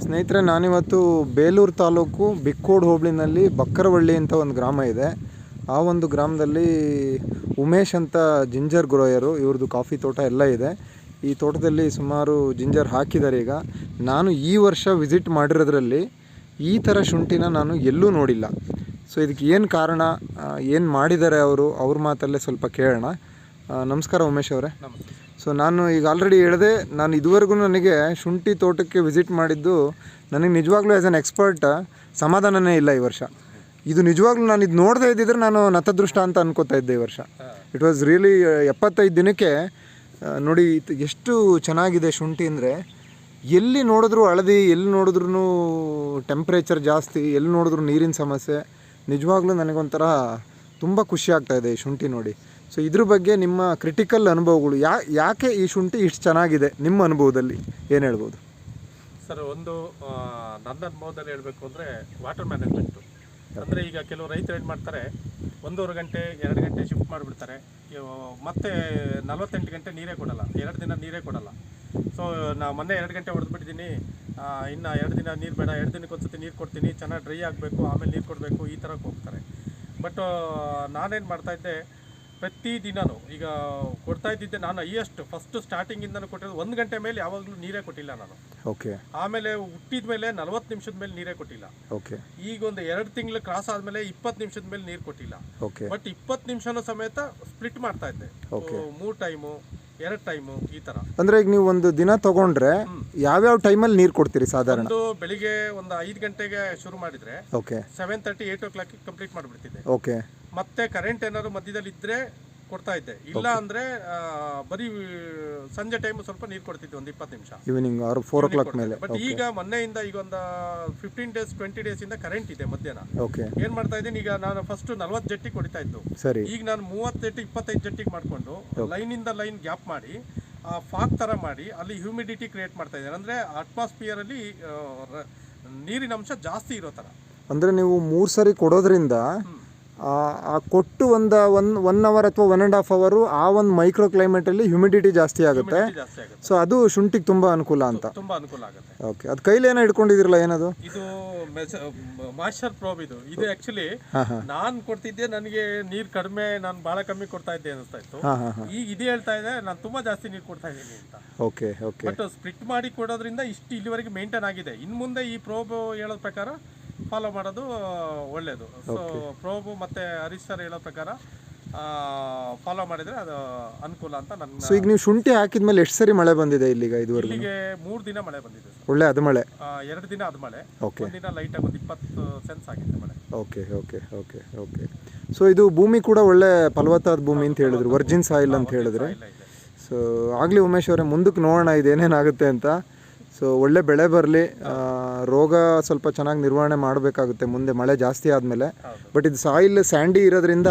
ಸ್ನೇಹಿತರೆ, ನಾನಿವತ್ತು ಬೇಲೂರು ತಾಲೂಕು ಬಿಕ್ಕೋಡು ಹೋಬಳಿನಲ್ಲಿ ಬಕ್ಕರವಳ್ಳಿ ಅಂತ ಒಂದು ಗ್ರಾಮ ಇದೆ. ಆ ಒಂದು ಗ್ರಾಮದಲ್ಲಿ ಉಮೇಶ್ ಅಂತ ಜಿಂಜರ್ ಗ್ರೋಯರು, ಇವ್ರದ್ದು ಕಾಫಿ ತೋಟ ಎಲ್ಲ ಇದೆ. ಈ ತೋಟದಲ್ಲಿ ಸುಮಾರು ಜಿಂಜರ್ ಹಾಕಿದ್ದಾರೆ ಈಗ. ನಾನು ಈ ವರ್ಷ ವಿಸಿಟ್ ಮಾಡಿರೋದ್ರಲ್ಲಿ ಈ ಥರ ಶುಂಠಿನ ನಾನು ಎಲ್ಲೂ ನೋಡಿಲ್ಲ. ಸೊ, ಇದಕ್ಕೆ ಏನು ಕಾರಣ ಏನು ಮಾಡಿದ್ದಾರೆ ಅವರು, ಅವ್ರ ಮಾತಲ್ಲೇ ಸ್ವಲ್ಪ ಕೇಳೋಣ. ನಮಸ್ಕಾರ ಉಮೇಶ್ ಅವರೇ. ಸೊ ನಾನು ಈಗ ಆಲ್ರೆಡಿ ಹೇಳಿದೆ, ನಾನು ಇದುವರೆಗೂ ನನಗೆ ಶುಂಠಿ ತೋಟಕ್ಕೆ ವಿಸಿಟ್ ಮಾಡಿದ್ದು ನನಗೆ ನಿಜವಾಗ್ಲೂ ಆ್ಯಸ್ ಅನ್ ಎಕ್ಸ್ಪರ್ಟ್ ಸಮಾಧಾನನೇ ಇಲ್ಲ ಈ ವರ್ಷ. ಇದು ನಿಜವಾಗ್ಲೂ ನಾನು ಇದು ನೋಡದೇ ಇದ್ದಿದ್ರೆ ನಾನು ನತದೃಷ್ಟ ಅಂತ ಅನ್ಕೋತಾ ಇದ್ದೆ ಈ ವರ್ಷ. ಇಟ್ ವಾಸ್ ರಿಯಲಿ ಎಪ್ಪತ್ತೈದು ದಿನಕ್ಕೆ ನೋಡಿ ಎಷ್ಟು ಚೆನ್ನಾಗಿದೆ ಶುಂಠಿ ಅಂದರೆ, ಎಲ್ಲಿ ನೋಡಿದ್ರು ಹಳದಿ, ಎಲ್ಲಿ ನೋಡಿದ್ರೂ ಟೆಂಪ್ರೇಚರ್ ಜಾಸ್ತಿ, ಎಲ್ಲಿ ನೋಡಿದ್ರು ನೀರಿನ ಸಮಸ್ಯೆ, ನಿಜವಾಗ್ಲೂ ನನಗೊಂಥರ ತುಂಬ ಖುಷಿ ಆಗ್ತಾ ಇದೆ ಈ ಶುಂಠಿ ನೋಡಿ. ಸೊ ಇದ್ರ ಬಗ್ಗೆ ನಿಮ್ಮ ಕ್ರಿಟಿಕಲ್ ಅನುಭವಗಳು ಯಾ, ಯಾಕೆ ಈ ಶುಂಠಿ ಇಷ್ಟು ಚೆನ್ನಾಗಿದೆ ನಿಮ್ಮ ಅನುಭವದಲ್ಲಿ? ಏನು ಹೇಳ್ಬೋದು? ಸರ್, ಒಂದು ನನ್ನ ಅನುಭವದಲ್ಲಿ ಹೇಳಬೇಕು ಅಂದರೆ ವಾಟರ್ ಮ್ಯಾನೇಜ್ಮೆಂಟು ಅಂದರೆ ಈಗ ಕೆಲವು ರೈತರು ಏನು ಮಾಡ್ತಾರೆ, ಒಂದೂವರೆ ಗಂಟೆ, ಎರಡು ಗಂಟೆ ಶಿಫ್ಟ್ ಮಾಡಿಬಿಡ್ತಾರೆ. ಮತ್ತೆ ನಲವತ್ತೆಂಟು ಗಂಟೆ ನೀರೇ ಕೊಡಲ್ಲ, ಎರಡು ದಿನ ನೀರೇ ಕೊಡಲ್ಲ. ಸೊ ನಾ ಮೊನ್ನೆ ಎರಡು ಗಂಟೆ ಹೊಡೆದ್ಬಿಟ್ಟಿದ್ದೀನಿ ಇನ್ನು ಎರಡು ದಿನ ನೀರು ಬೇಡ, ಎರಡು ದಿನಕ್ಕೆ ಒಂದ್ಸತಿ ನೀರು ಕೊಡ್ತೀನಿ, ಚೆನ್ನಾಗಿ ಡ್ರೈ ಆಗಬೇಕು, ಆಮೇಲೆ ನೀರು ಕೊಡಬೇಕು, ಈ ಥರಕ್ಕೆ ಹೋಗ್ತಾರೆ. ಬಟ್ ನಾನೇನು ಮಾಡ್ತಾಯಿದ್ದೆ ಪ್ರತಿ ದಿನನೂ ಈಗ ಕೊಡ್ತಾ ಇದ್ದಿದ್ದೆ ನಾನು ಹೈಯೆಸ್ಟ್ ಫಸ್ಟ್ ಸ್ಟಾರ್ಟಿಂಗಿಂದನೂ ಕೊಟ್ಟಿರೋದು ಒಂದು ಗಂಟೆ ಮೇಲೆ ಯಾವಾಗಲೂ ನೀರೇ ಕೊಟ್ಟಿಲ್ಲ ನಾನು. ಓಕೆ ಆಮೇಲೆ ಹುಟ್ಟಿದ ಮೇಲೆ ನಲವತ್ತು ನಿಮಿಷದ ಮೇಲೆ ನೀರೇ ಕೊಟ್ಟಿಲ್ಲ. ಓಕೆ ಈಗ ಒಂದು ಎರಡು ತಿಂಗಳು ಕ್ರಾಸ್ ಆದ್ಮೇಲೆ ಇಪ್ಪತ್ತು ನಿಮಿಷದ ಮೇಲೆ ನೀರು ಕೊಟ್ಟಿಲ್ಲ. ಓಕೆ ಬಟ್ ಇಪ್ಪತ್ತು ನಿಮಿಷನೂ ಸಮೇತ ಸ್ಪ್ಲಿಟ್ ಮಾಡ್ತಾ ಇದ್ದೆ. ಮೂರು ಟೈಮು ಎರಡು ಟೈಮು ಈ ತರ. ಅಂದರೆ ಈಗ ನೀವು ಒಂದು ದಿನ ತಗೊಂಡ್ರೆ ಯಾವ್ಯಾವ ಟೈಮಲ್ಲಿ ನೀರು ಕೊಡ್ತೀರಿ ಸಾಧಾರಣ? ಒಂದು ಬೆಳಿಗ್ಗೆ ಒಂದು ಐದು ಗಂಟೆಗೆ ಶುರು ಮಾಡಿದ್ರೆ ಓಕೆ ಸೆವೆನ್ ತರ್ಟಿ ಏಟ್ ಓ ಕ್ಲಾಕಿಗೆ ಕಂಪ್ಲೀಟ್ ಮಾಡಿಬಿಡ್ತಿದ್ದೆ. ಓಕೆ ಮತ್ತೆ ಕರೆಂಟ್ ಏನಾದ್ರು ಮಧ್ಯದಲ್ಲಿ ಇದ್ರೆ ಕೊಡ್ತಾ ಇದ್ದೆ. ಇಲ್ಲ ಅಂದ್ರೆ ಬರೀ ಸಂಜೆ ಟೈಮ್ ಸ್ವಲ್ಪ ನೀರು ಕೊಡ್ತಿದ್ದೆ ಒಂದು ಇಪ್ಪತ್ತು ನಿಮಿಷ. ಈವ್ನಿಂಗ್ ಆರು ಫೋರ್ ಓ ಕ್ಲಾಕ್ ಮೇಲೆ. ಬಟ್ ಈಗ ಮೊನ್ನೆಯಿಂದ ಈಗ ಒಂದು ಫಿಫ್ಟೀನ್ ಡೇಸ್ ಟ್ವೆಂಟಿ ಡೇಸ್ ಇಂದ ಕರೆಂಟ್ ಇದೆ ಮಧ್ಯಾಹ್ನ. ಓಕೆ ಏನ್ ಮಾಡ್ತಾ ಇದ್ದೀನಿ ಈಗ ನಾನು ಫಸ್ಟ್ ನಲ್ವತ್ತು ಜಟ್ಟಿಗೆ ಕೊಡ್ತಾ ಇದ್ದು. ಸರಿ. ಈಗ ನಾನು ಮೂವತ್ತು ಜಟ್ಟಿ ಇಪ್ಪತ್ತೈದು ಜಟ್ಟಿಗೆ ಮಾಡ್ಕೊಂಡು ಲೈನ್ ಇಂದ ಲೈನ್ ಗ್ಯಾಪ್ ಮಾಡಿ ಆ ಫಾಗ್ ತರ ಮಾಡಿ ಅಲ್ಲಿ ಹ್ಯೂಮಿಡಿಟಿ ಕ್ರಿಯೇಟ್ ಮಾಡ್ತಾ ಇದ್ದಾರೆ. ಅಂದ್ರೆ ಅಟ್ಮಾಸ್ಫಿಯರ್ ಅಲ್ಲಿ ರ- ನೀರಿನ ಅಂಶ ಜಾಸ್ತಿ ಇರೋ ತರ. ಅಂದರೆ ನೀವು ಮೂರು ಸರಿ ಕೊಡೋದ್ರಿಂದ ಆ ಕೊಟ್ಟು ಒಂದು ಒನ್ ಒನ್ ಅವರ್ ಅಥವಾ ಒನ್ ಆ್ಯಂಡ್ ಹಾಫ್ ಅವರು ಆ ಒಂದು ಮೈಕ್ರೋ ಕ್ಲೈಮೇಟಲ್ಲಿ ಹ್ಯುಮಿಡಿಟಿ ಜಾಸ್ತಿ ಆಗುತ್ತೆ. ಜಾಸ್ತಿ ಆಗುತ್ತೆ. ಸೊ ಅದು ಶುಂಠಿಗೆ ತುಂಬ ಅನುಕೂಲ ಅಂತ. ತುಂಬಾ ಅನುಕೂಲ ಆಗುತ್ತೆ. ಓಕೆ ಅದು ಕೈಲಿ ಏನೋ ಹಿಡ್ಕೊಂಡಿದ್ರಲ್ಲ ಏನದು? ಇದು ಮಾಯ್ಚರ್ ಪ್ರೋಬ್ ಇದು. ಇದು ಆಕ್ಚುಲಿ ನಾನು ಕೊಡ್ತಿದ್ದೆ ನನಗೆ ನೀರ್ ಕಡಿಮೆ ನಾನು ಬಹಳ ಕಮ್ಮಿ ಕೊಡ್ತಾ ಇದ್ದೆ ಅನಿಸ್ತಾ ಇತ್ತು ಹಾಂ ಹಾಂ ಹಾಂ. ಈಗ ಇದು ಹೇಳ್ತಾ ಇದೆ ನಾನು ತುಂಬಾ ಜಾಸ್ತಿ ನೀರು ಕೊಡ್ತಾ ಇದ್ದೀನಿ ಅಂತ. ಓಕೆ ಓಕೆ ಬಟ್ ಸ್ಪ್ಲಿಟ್ ಮಾಡಿ ಕೊಡೋದ್ರಿಂದ ಇಷ್ಟು ಇಲ್ಲಿವರೆಗೆ ಮೇಂಟೈನ್ ಆಗಿದೆ. ಇನ್ನು ಮುಂದೆ ಈ ಪ್ರೋಬ್ ಹೇಳೋದ್ ಪ್ರಕಾರ ಫಾಲೋ ಮಾಡೋದು ಒಳ್ಳೆಯದು ಸೊ ಪ್ರೋಬು ಮತ್ತು ಹರೀಶ್ ಸರ್ ಹೇಳೋ ಪ್ರಕಾರ ಫಾಲೋ ಮಾಡಿದರೆ ಅದು ಅನುಕೂಲ ಅಂತ ನನ್ನ ಸೊ ಈಗ ನೀವು ಶುಂಠಿ ಹಾಕಿದ್ಮೇಲೆ ಎಷ್ಟು ಸರಿ ಮಳೆ ಬಂದಿದೆ ಇಲ್ಲಿಗ ಇದುವರೆಗೂ ಇಲ್ಲಿಗೆ ಮೂರು ದಿನ ಮಳೆ ಬಂದಿದೆ ಸರ್ ಒಳ್ಳೆ ಅದು ಮಳೆ. ಎರಡು ದಿನ ಅದು ಮಳೆ. ಓಕೆ ಒಂದಿನ ಲೈಟಾಗಿ ಒಂದು ಇಪ್ಪತ್ತು ಸೆನ್ಸ್ ಆಗಿದೆ ಮಳೆ. Okay okay okay okay so ಇದು ಭೂಮಿ ಕೂಡ ಒಳ್ಳೆ ಫಲವತ್ತಾದ ಭೂಮಿ ಅಂತ ಹೇಳಿದ್ರು. ವರ್ಜಿನ್ ಸಾಯಿಲ್ ಅಂತ ಹೇಳಿದ್ರೆ. ಇಲ್ಲ ಇದೆ ಸೊ ಆಗಲಿ ಉಮೇಶ್ ಅವರೇ ಮುಂದಕ್ಕೆ ನೋಡೋಣ ಇದೇನೇನಾಗುತ್ತೆ ಅಂತ. ಸೊ ಒಳ್ಳೆ ಬೆಳೆ ಬರಲಿ ರೋಗ ಸ್ವಲ್ಪ ಚೆನ್ನಾಗಿ ನಿರ್ವಹಣೆ ಮಾಡಬೇಕಾಗುತ್ತೆ. ಮುಂದೆ ಮಳೆ ಜಾಸ್ತಿ ಆದಮೇಲೆ. ಬಟ್ ಇದು ಸಾಯಿಲ್ ಸ್ಯಾಂಡಿ ಇರೋದ್ರಿಂದ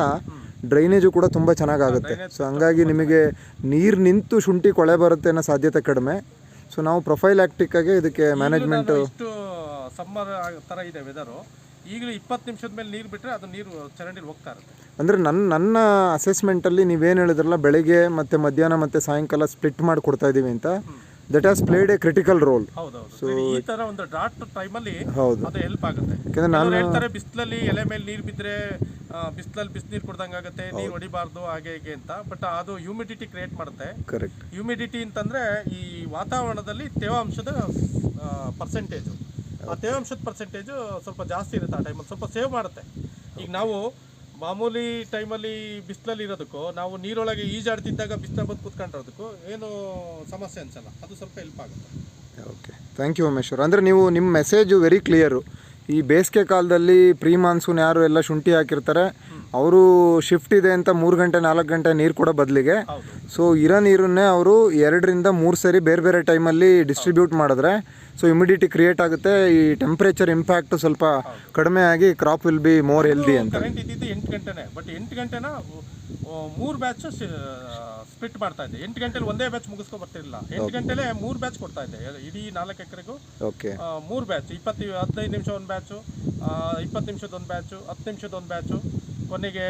ಡ್ರೈನೇಜು ಕೂಡ ತುಂಬ ಚೆನ್ನಾಗಾಗುತ್ತೆ. ಸೊ ಹಂಗಾಗಿ ನಿಮಗೆ ನೀರು ನಿಂತು ಶುಂಠಿ ಕೊಳೆ ಬರುತ್ತೆ ಅನ್ನೋ ಸಾಧ್ಯತೆ ಕಡಿಮೆ. ಸೊ ನಾವು ಪ್ರೊಫೈಲ್ ಆಗಿ ಇದಕ್ಕೆ ಮ್ಯಾನೇಜ್ಮೆಂಟ್ ಸಮ್ಮರ್ ತರ ಇದೆ ವೆದರು ಈಗಲೂ ಇಪ್ಪತ್ತು ನಿಮಿಷದ ಮೇಲೆ ನೀರು ಬಿಟ್ಟರೆ ಅದು ನೀರು ಚರಂಡಿಲಿ ಹೋಗ್ತಾ ಇರುತ್ತೆ. ಅಂದರೆ ನನ್ನ ನನ್ನ ಅಸೆಸ್ಮೆಂಟಲ್ಲಿ ನೀವೇನು ಹೇಳಿದ್ರಲ್ಲ ಬೆಳಿಗ್ಗೆ ಮತ್ತು ಮಧ್ಯಾಹ್ನ ಮತ್ತು ಸಾಯಂಕಾಲ ಸ್ಪ್ಲಿಟ್ ಮಾಡಿ ಕೊಡ್ತಾ ಇದ್ದೀವಿ ಅಂತ that has played a critical role ಹೌದೌದು. ಈ ತರ ಒಂದು ಡಾಟ್ ಟೈಮಲ್ಲಿ ಹೌದು. ಅದು ಹೆಲ್ಪ್ ಆಗುತ್ತೆ. ಯಾಕಂದ್ರೆ ನಾನು ಹೇಳ್ತಾರೆ ಬಿಸಿಲಲ್ಲಿ ಎಲೆ ಮೇಲೆ ನೀರು ಬಿದ್ದರೆ ಬಿಸಿಲಲ್ಲಿ ಬಿಸಿನೀರು ಕುಡ್ದಂಗೆ ಆಗುತ್ತೆ ನೀರು ಹೊಡಿಬಾರ್ದು ಹಾಗೆ ಹೀಗೆ ಅಂತ. ಬಟ್ ಅದು ಹ್ಯೂಮಿಡಿಟಿ ಕ್ರಿಯೇಟ್ ಮಾಡುತ್ತೆ. ಕರೆಕ್ಟ್ ಹ್ಯೂಮಿಡಿಟಿ ಅಂತಂದ್ರೆ ಈ ವಾತಾವರಣದಲ್ಲಿ ತೇವಾಂಶದ ಪರ್ಸೆಂಟೇಜು ಆ ತೇವಾಂಶದ ಪರ್ಸೆಂಟೇಜು ಸ್ವಲ್ಪ ಜಾಸ್ತಿ ಇರುತ್ತೆ ಆ ಟೈಮಲ್ಲಿ ಸ್ವಲ್ಪ ಸೇವ್ ಮಾಡುತ್ತೆ. ಈಗ ನಾವು ಮಾಮೂಲಿ ಟೈಮಲ್ಲಿ ಬಿಸಿಲಲ್ಲಿ ಇರೋದಕ್ಕೂ ನಾವು ನೀರೊಳಗೆ ಈಜಾಡ್ತಿದ್ದಾಗ ಬಿಸಿಲ ಬಂದು ಕುತ್ಕೊಂಡಿರೋದಕ್ಕೂ ಏನು ಸಮಸ್ಯೆ ಅನ್ಸಲ್ಲ. ಅದು ಸ್ವಲ್ಪ ಹೆಲ್ಪ್ ಆಗುತ್ತೆ. ಓಕೆ ಥ್ಯಾಂಕ್ ಯು ಉಮೇಶ್ವರ್ ಅಂದರೆ ನೀವು ನಿಮ್ಮ ಮೆಸೇಜು ವೆರಿ ಕ್ಲಿಯರು ಈ ಬೇಸಿಗೆ ಕಾಲದಲ್ಲಿ ಪ್ರೀ ಮಾನ್ಸೂನ್ ಯಾರು ಎಲ್ಲ ಶುಂಠಿ ಹಾಕಿರ್ತಾರೆ ಅವರು ಶಿಫ್ಟ್ ಇದೆ ಅಂತ ಮೂರು ಗಂಟೆ ನಾಲ್ಕು ಗಂಟೆ ನೀರು ಕೂಡ ಬದಲಿಗೆ. ಸೊ ಇರೋ ನೀರನ್ನೇ ಅವರು ಎರಡರಿಂದ ಮೂರು ಸರಿ ಬೇರೆ ಬೇರೆ ಟೈಮಲ್ಲಿ ಡಿಸ್ಟ್ರಿಬ್ಯೂಟ್ ಮಾಡಿದ್ರೆ ಸೊ ಇಮಿಡಿಟಿ ಕ್ರಿಯೇಟ್ ಆಗುತ್ತೆ. ಈ ಟೆಂಪ್ರೇಚರ್ ಇಂಪ್ಯಾಕ್ಟ್ ಸ್ವಲ್ಪ ಕಡಿಮೆ ಆಗಿ crop will be more healthy ಅಂತ. ಕರೆಂಟ್ ಇದ್ದಿದ್ದು ಎಂಟು ಗಂಟೆನೆ. ಬಟ್ ಎಂಟು ಗಂಟೆನ ಮೂರು ಬ್ಯಾಚ್ ಸ್ಪಿಟ್ ಮಾಡ್ತಾ ಇದೆ ಎಂಟು ಗಂಟೆಲಿ ಒಂದೇ ಬ್ಯಾಚ್ ಮುಗಿಸ್ಕೊ ಬರ್ತಿರಲಿಲ್ಲ. ಎಂಟು ಗಂಟೆಲೆ ಮೂರು ಬ್ಯಾಚ್ ಕೊಡ್ತಾ ಇದೆ ಇಡೀ ನಾಲ್ಕು ಎಕರೆಗೂ ಓಕೆ ಮೂರು ಬ್ಯಾಚ್ ಇಪ್ಪತ್ತು ಹದಿನೈದು ನಿಮಿಷ ಒಂದು ಬ್ಯಾಚು ಇಪ್ಪತ್ತು ನಿಮಿಷದ ಒಂದು ಬ್ಯಾಚು ಹತ್ತು ನಿಮಿಷದ ಒಂದು ಬ್ಯಾಚು ಕೊನೆಗೆ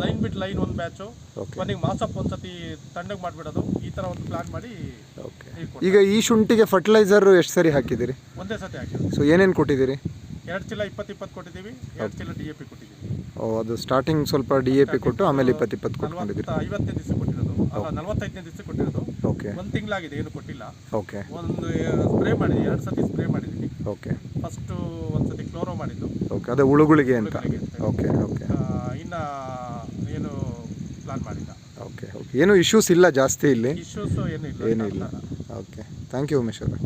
ಲೈನ್ ಬಿಟ್ಟು ಲೈನ್ ಒಂದು ಬ್ಯಾಚು ಓಕೆ ಕೊನೆಗೆ ಮಾಸಪ್ ಒಂದ್ಸತಿ ತಣ್ಣಗೆ ಮಾಡಿಬಿಡೋದು. ಈ ಥರ ಒಂದು ಪ್ಲಾನ್ ಮಾಡಿ ಓಕೆ ಈಗ ಈ ಶುಂಠಿಗೆ ಫರ್ಟಿಲೈಸರ್ ಎಷ್ಟು ಸರಿ ಹಾಕಿದ್ದೀರಿ? ಒಂದೇ ಸತಿ ಹಾಕಿದ್ರಿ ಸೊ ಏನೇನು ಕೊಟ್ಟಿದ್ದೀರಿ? ಎರಡು ಚೀಲ ಇಪ್ಪತ್ತು ಇಪ್ಪತ್ತು ಕೊಟ್ಟಿದ್ದೀವಿ. ಎರಡು ಚೀಲ ಡಿ ಎ ಪಿ ಕೊಟ್ಟಿದ್ದೀವಿ. ಓ ಅದು ಸ್ಟಾರ್ಟಿಂಗ್ ಸ್ವಲ್ಪ ಡಿ ಎ ಪಿ ಕೊಟ್ಟು ಆಮೇಲೆ ಇಪ್ಪತ್ತು ಇಪ್ಪತ್ತು ಕೊಟ್ಕೊಂಡಿದ್ದೀರಿ. ಐವತ್ತೈದು ಐವತ್ತನೇ ದಿವಸ ಕೊಟ್ಟಿರೋದು. ಅಲ್ಲ ನಲ್ವತ್ತೈದನೇ ದಿವಸ ಕೊಟ್ಟಿರೋದು. ಓಕೆ ಒಂದು ತಿಂಗಳಾಗಿದೆ ಏನು ಕೊಟ್ಟಿಲ್ಲ. ಓಕೆ ಒಂದು ಸ್ಪ್ರೇ ಮಾಡಿದ್ವಿ. ಎರಡು ಸತಿ ಸ್ಪ್ರೇ ಮಾಡಿದ್ದೀನಿ ಓಕೆ ಫಸ್ಟು ಒಂದು ಸತಿ ಕ್ಲೋರೋ ಮಾಡಿದ್ದು. ಓಕೆ ಅದೇ ಹುಳುಗಳಿಗೆ ಅಂತ. ಓಕೆ ಓಕೆ ಇನ್ನ ಏನು ಪ್ಲಾನ್ ಮಾಡಿಲ್ಲ. Okay okay. ಏನು ಇಶ್ಯೂಸ್ ಇಲ್ಲ ಜಾಸ್ತಿ ಇಲ್ಲಿ? ಇಶ್ಯೂಸ್ ಏನು ಇಲ್ಲ. ಏನೂ ಇಲ್ಲ. ಓಕೆ. ಥ್ಯಾಂಕ್ ಯು ಉಮೇಶ್ ಅವರೇ.